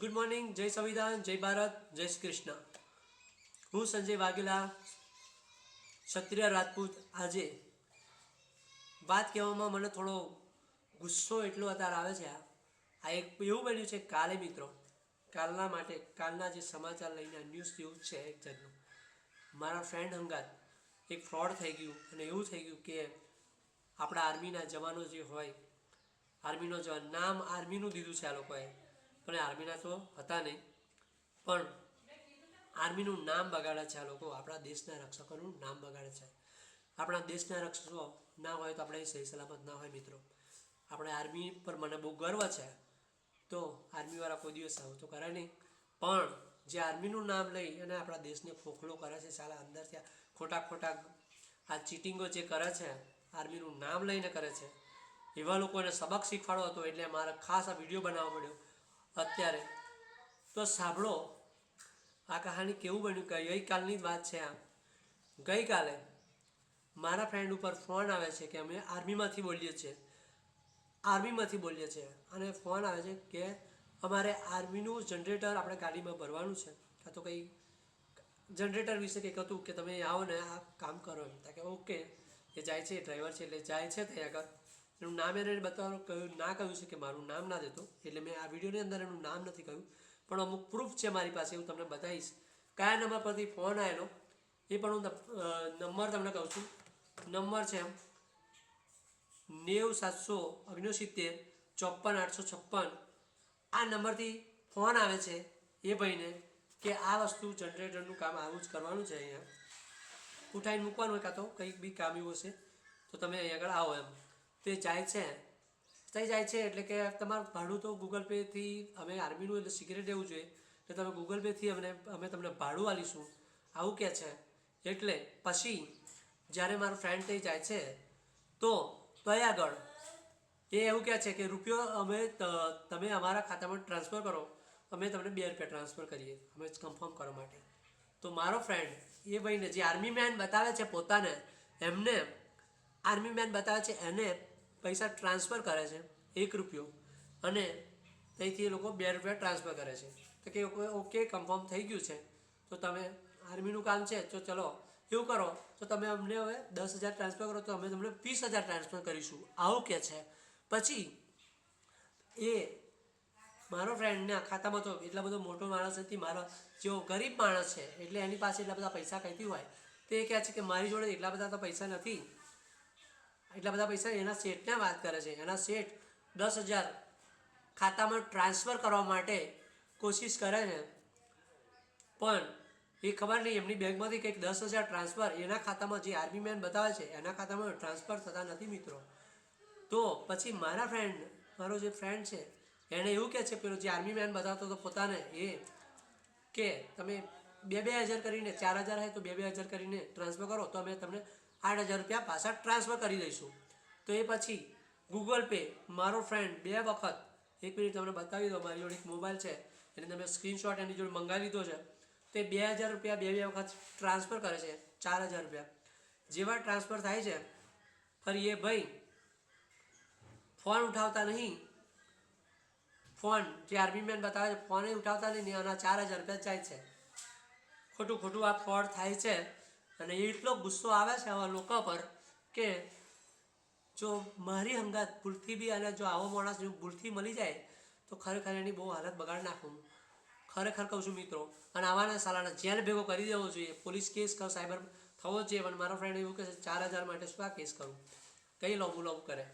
Good morning જય સંવિધાન જય ભારત જય શ્રી કૃષ્ણ હું સંજય વાઘેલા, ક્ષત્રિય રાજપૂત. આજે વાત કહેવામાં મને થોડો ગુસ્સો એટલો અત્યારે આવે છે આ. એક એવું બન્યું છે કાલે મિત્રો, કાલના માટે, કાલના જે સમાચાર લઈને ન્યૂઝ જેવું છે એક જાતનું મારા ફ્રેન્ડ હંગાત, એક ફ્રોડ થઈ ગયું અને એવું થઈ ગયું કે આપણા આર્મીના જવાનો જે હોય આર્મીનો જવાન, નામ આર્મીનું દીધું છે આ લોકોએ. પણ આર્મીના તો હતા નહીં. પણ આર્મીનું નામ બગાડે છે આ લોકો. આપણા દેશના રક્ષકોનું નામ બગાડે છે. આપણા દેશના રક્ષકો ના હોય તો આપણે સહી સલામત ના હોય મિત્રો. આપણે આર્મી પર મને બહુ ગર્વ છે. તો આર્મીવાળા કોઈ દિવસ આવું તો કરે નહીં. પણ જે આર્મીનું નામ લઈ અને આપણા દેશને ખોખલો કરે છે, સાલા અંદરથી ખોટા ખોટા આ ચીટિંગો જે કરે છે, આર્મીનું નામ લઈને કરે છે, એવા લોકોને સબક શીખવાડો હતો એટલે મારે ખાસ આ વીડિયો બનાવવો પડ્યો અત્યારે. તો સાંભળો, આ કહાની કેવું બન્યું કે ગઈકાલની જ વાત છે આ ગઈકાલે મારા ફ્રેન્ડ ઉપર ફોન આવે છે કે અમે આર્મીમાંથી બોલીએ છીએ. આર્મીમાંથી બોલીએ છીએ અને ફોન આવે છે કે અમારે આર્મીનું જનરેટર આપણે ગાડીમાં ભરવાનું છે. કાં તો કંઈ જનરેટર વિશે કંઈક હતું કે તમે આવો ને આ કામ કરો એમ. કે ઓકે, એ જાય છે ડ્રાઈવર છે એટલે જાય છે ત્યાં આગળ. એનું નામ એને બતાવવાનું કહ્યું. ના કહ્યું છે કે મારું નામ ના દેતો. એટલે મેં આ વિડીયોની અંદર એનું નામ નથી કહ્યું. પણ અમુક પ્રૂફ છે મારી પાસે, હું તમને બતાવીશ. કયા નંબર પરથી ફોન આવેલો એ પણ હું નંબર તમને કહું છું. નંબર છે એમ નેવું સાતસો ઓગણસિત્તેર ચોપન આઠસો છપ્પન. આ નંબરથી ફોન આવે છે એ ભાઈને કે આ વસ્તુ જનરેટરનું કામ આવું જ કરવાનું છે અહીંયા. ઉઠાઈને મૂકવાનું હોય કાં તો, કંઈક બી કામ એવું હશે, તો તમે અહીંયા આગળ આવો એમ. તે જાય છે. થઈ જાય છે એટલે કે તમારું ભાડું તો ગૂગલ પેથી અમે આર્મીનું એટલે સિક્રેટ એવું જોઈએ. એટલે તમે ગૂગલ પેથી અમને, અમે તમને ભાડું આલીશું આવું કહે છે. એટલે પછી જ્યારે મારો ફ્રેન્ડ થઈ જાય છે, તો તય આગળ એ એવું કહે છે કે રૂપિયો અમે તમે અમારા ખાતામાં ટ્રાન્સફર કરો. અમે તમને બે રૂપિયા ટ્રાન્સફર કરીએ. અમે કન્ફર્મ કરવા માટે. તો મારો ફ્રેન્ડ એ ભાઈને જે આર્મી મેન બતાવે છે પોતાને, એમને આર્મી મેન બતાવે છે એને પૈસા ટ્રાન્સફર કરે છે, એક રૂપિયો. અને ત્યાંથી એ લોકો બે રૂપિયા ટ્રાન્સફર કરે છે. તો કે ઓકે કન્ફર્મ થઈ ગયું છે, તો તમે આર્મીનું કામ છે, તો ચલો એવું કરો, તો તમે અમને હવે દસ હજાર ટ્રાન્સફર કરો, તો અમે તમને વીસ હજાર ટ્રાન્સફર કરીશું. આવું કે છે. પછી એ મારો ફ્રેન્ડના ખાતામાં તો એટલા બધો મોટો માણસ નથી, મારો જેવો ગરીબ માણસ છે, એટલે એની પાસે એટલા બધા પૈસા કહેતી હોય? તે કહે છે કે મારી જોડે એટલા બધા તો પૈસા નથી. એટલા બધા પૈસા એના શેઠને વાત કરે છે. એના શેઠ દસ હજાર ખાતામાં ટ્રાન્સફર કરવા માટે કોશિશ કરે છે. પણ એ ખબર નહીં, એમની બેંકમાંથી કંઈક દસ હજાર ટ્રાન્સફર એના ખાતામાં જે આર્મી મેન બતાવે છે, એના ખાતામાં ટ્રાન્સફર થતા નથી મિત્રો. તો પછી મારા ફ્રેન્ડ મારો જે ફ્રેન્ડ છે એણે એવું કહે છે, પેલો જે આર્મી મેન બતાવતો હતો પોતાને, એ કે તમે બે બે હજાર કરીને, ચાર હજાર હોય તો બે બે હજાર કરીને ટ્રાન્સફર કરો, તો અમે તમને આઠ હજાર રૂપિયા પાછા ટ્રાન્સફર કરી દઈશું. તો એ પછી ગૂગલ પે મારો ફ્રેન્ડ બે વખત, એક મિનિટ તમને બતાવી દો મારી જોડે એક મોબાઈલ છે, એને તમે સ્ક્રીનશોટ એની જોડે મંગાવી લીધો છે, તે બે હજાર રૂપિયા બે બે વખત ટ્રાન્સફર કરે છે, ચાર હજાર રૂપિયા. જેવા ટ્રાન્સફર થાય છે, ફરી એ ભાઈ ફોન ઉઠાવતા નહીં. ફોન જે આર્મી મેન બતાવે છે ફોને ઉઠાવતા નહીં આના ચાર હજાર રૂપિયા જાય છે. ખોટું ખોટું આ ફ્રોડ થાય છે. અને એટલો ગુસ્સો આવે છે આવા લોકો પર કે જો મારી હંગાત ભૂલથી બી અને જો આવો માણસ જો ભૂલથી મળી જાય, તો ખરેખર એની બહુ હાલત બગાડી નાખું. ખરેખર કહું છું મિત્રો, અને આવાને સાલાને જેલ ભેગો કરી દેવો જોઈએ. પોલીસ કેસ કરો સાયબર થવો જોઈએ, પણ મારો ફ્રેન્ડ એવું કહે છે, ચાર હજાર માટે શું આ કેસ કરું? કઈ લોબુ લોબ કરે.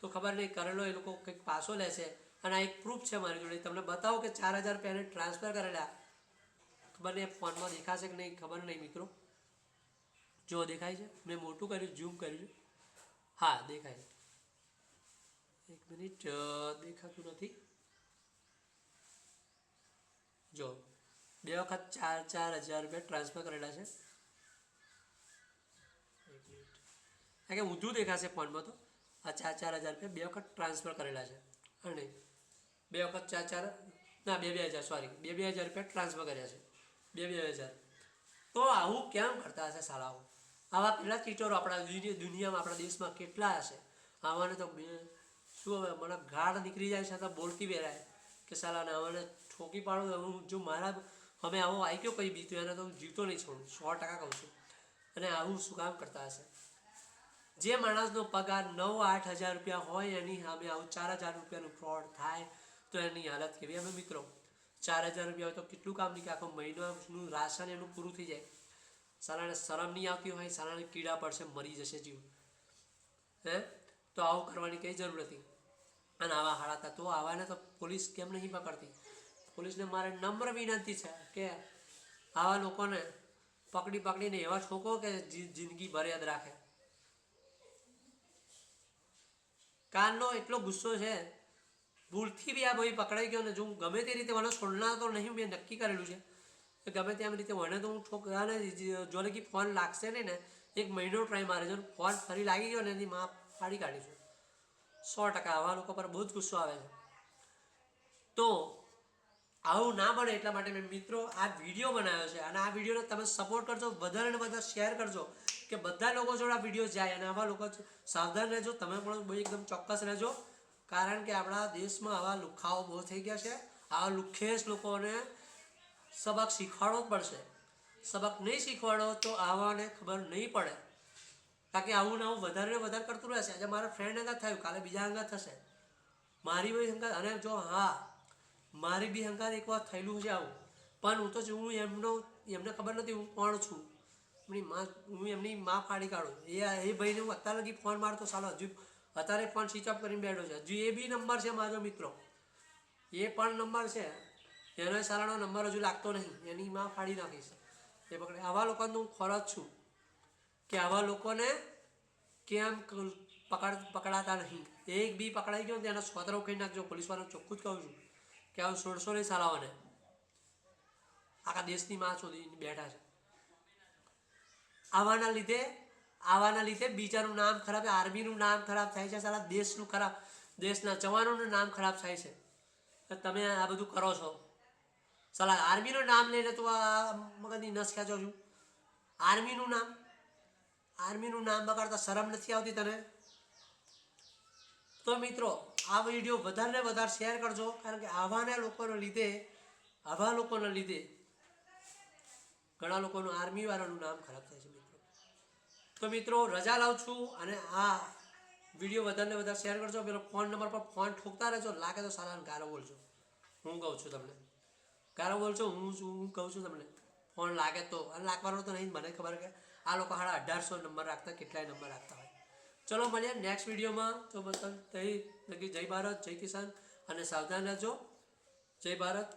તો ખબર નહીં કરેલો એ લોકો કંઈક પાછો લે છે. અને આ એક પ્રૂફ છે મારી જોડે. તમને બતાવો કે ચાર હજાર રૂપિયા ટ્રાન્સફર કરેલા. ખબર નહીં ફોનમાં દેખાશે કે નહીં, ખબર નહીં મિત્રો. જો દેખાય છે? મેં મોટું કર્યું, ઝૂમ કર્યું છે. હા, દેખાય છે. એક મિનિટ દેખાતું નથી. જો, બે વખત ચાર ચાર હજાર રૂપિયા ટ્રાન્સફર કરેલા છે. કારણ કે ઊંધું દેખાશે ફોનમાં તો? આ ચાર ચાર હજાર રૂપિયા બે વખત ટ્રાન્સફર કરેલા છે. અને બે વખત ચાર ચાર, ના, બે બે હજાર, સોરી, બે બે હજાર રૂપિયા ટ્રાન્સફર કર્યા છે. બે બે હજાર. તો આવું કેમ કરતા હશે શાળાઓ આવા કેટલા ટીચરો આપણા દુનિયામાં, આપણા દેશમાં કેટલા હશે? આવાને તો શું હવે મને ગાઢ નીકળી જાય છે તો બોલતી વેરાય. કે સાલાને આવાને ઠોકી પાડું હું જો મારા હવે આવો આઈક્યો કઈ બીતું એને તો હું જીવતો નહીં છોડું, સો ટકા કહું છું. અને આવું શું કામ કરતા હશે? જે માણસનો પગાર નવ આઠ હજાર રૂપિયા હોય, એની સામે આવું ચાર હજાર રૂપિયાનું ફ્રોડ થાય, તો એની હાલત કેવી? અમે મિત્રો, ચાર હજાર રૂપિયા હોય તો કેટલું કામ કે આખો મહિનાનું રાશન એનું પૂરું થઈ જાય. સાલાને શરમ નહીં આવતી હોય સાલાને કીડા પડશે મરી જશે જીવ હે તો આવું કરવાની કંઈ જરૂર નથી અને આવા હાડા હતા તો આવાને તો પોલીસ કેમ નહીં પકડતી પોલીસને મારે નમ્ર વિનંતી છે કે આવા લોકોને પકડી પકડીને એવા ઠોકો કે જિંદગી ભર રાખે કાનનો એટલો ગુસ્સો છે ભૂલથી બી આ ભાઈ પકડાઈ ગયો ને જો હું ગમે તે રીતે મને છોડના તો નહીં મેં નક્કી કરેલું છે ગમે તેમ રીતે મને તો હું ઠોકરાને જોને કે ફોન લાગશે નહીં ને, એક મહિનો ટ્રાય મારે જો ફોન ફરી લાગી ગયો ને એની માં ફાડી કાઢીશું સો ટકા આવા લોકો પર બહુ જ ગુસ્સો આવે છે. તો આવું ના બને એટલા માટે મેં મિત્રો આ વીડિયો બનાવ્યો છે અને આ વિડીયોને તમે સપોર્ટ કરજો, વધારે ને વધારે શેર કરજો કે બધા લોકો જોડે આ વીડિયો જાય અને આવા લોકો સાવધાન રહેજો, તમે પણ બહુ એકદમ ચોક્કસ રહેજો. કારણ કે આપણા દેશમાં આવા લુખાઓ બહુ થઈ ગયા છે. આવા લુખેશ લોકોને સબક શીખવાડવો પડશે. સબક નહીં શીખવાડો તો આવાને ખબર નહીં પડે. કારણ કે આવું ને આવું વધારે ને વધારે કરતું રહેશે. આજે મારા ફ્રેન્ડ અંગત થયું. કાલે બીજા અંગત થશે. મારી બી હંગાત અને જો હા, મારી બી હંગાત એક વાર થયેલું છે આવું. પણ હું તો છું હું એમનો એમને ખબર નથી હું કોણ છું. એમની માં હું એમની માં ફાડી કાઢું. એ એ ભાઈને હું અત્યારે લગી ફોન મારતો સાલો હજુ અત્યારે ફોન સ્વિચ ઓફ કરીને બેઠો છે. હજુ એ બી નંબર છે મારો મિત્રો. એ પણ નંબર છે. એનો સારાનો નંબર હજુ લાગતો નહીં. એની માં ફાડી નાખીશ. એ પકડે. આવા લોકોને હું ખોરાક છું કે આવા લોકોને કેમ પકડ, પકડાતા નહીં. એક બી પકડાઈ ગયો ને એનો સ્વતરો કહી નાખજો. પોલીસવાળાને ચોખ્ખું જ કહું છું કે આવું સોળસો નહીં સારાઓને આખા દેશની માં શોધી બેઠા છે. આવાના લીધે આવાના લીધે બીજાનું નામ ખરાબ આર્મીનું નામ ખરાબ થાય છે સારા દેશનું ખરાબ, દેશના જવાનોનું નામ ખરાબ થાય છે. તમે આ બધું કરો છો. સાલા, આર્મીનું નામ લઈને તું મગજની નસ ખેંચો છું. આર્મીનું નામ? આર્મીનું નામ બગાડતા શરમ નથી આવતી તને? તો મિત્રો, આ વીડિયો વધારે વધારે શેર કરજો, કારણ કે આવાના લોકોના લીધે, આવા લોકોના લીધે ઘણા લોકોનું આર્મી વાળાનું નામ ખરાબ થાય છે મિત્રો. તો મિત્રો, રજા લાવું છું અને આ વીડિયો વધારે વધારે શેર કરજો. પેલો ફોન નંબર પર ફોન ઠોકતા રહેજો. લાગે તો સારા ગારો બોલજો. હું કહું છું તમને. ગારો બોલજો, હું છું હું કહું છું તમને, ફોન લાગે તો, અને લાગવાનો તો નહીં મને, ખબર કે આ લોકો હાડા અઢારસો નંબર રાખતા, કેટલાય નંબર રાખતા હોય. ચલો, મળીએ નેક્સ્ટ વિડીયોમાં તો બસ, તઈ, લગી જય ભારત, જય કિસાન, અને સાવધાન રહેજો. જય ભારત.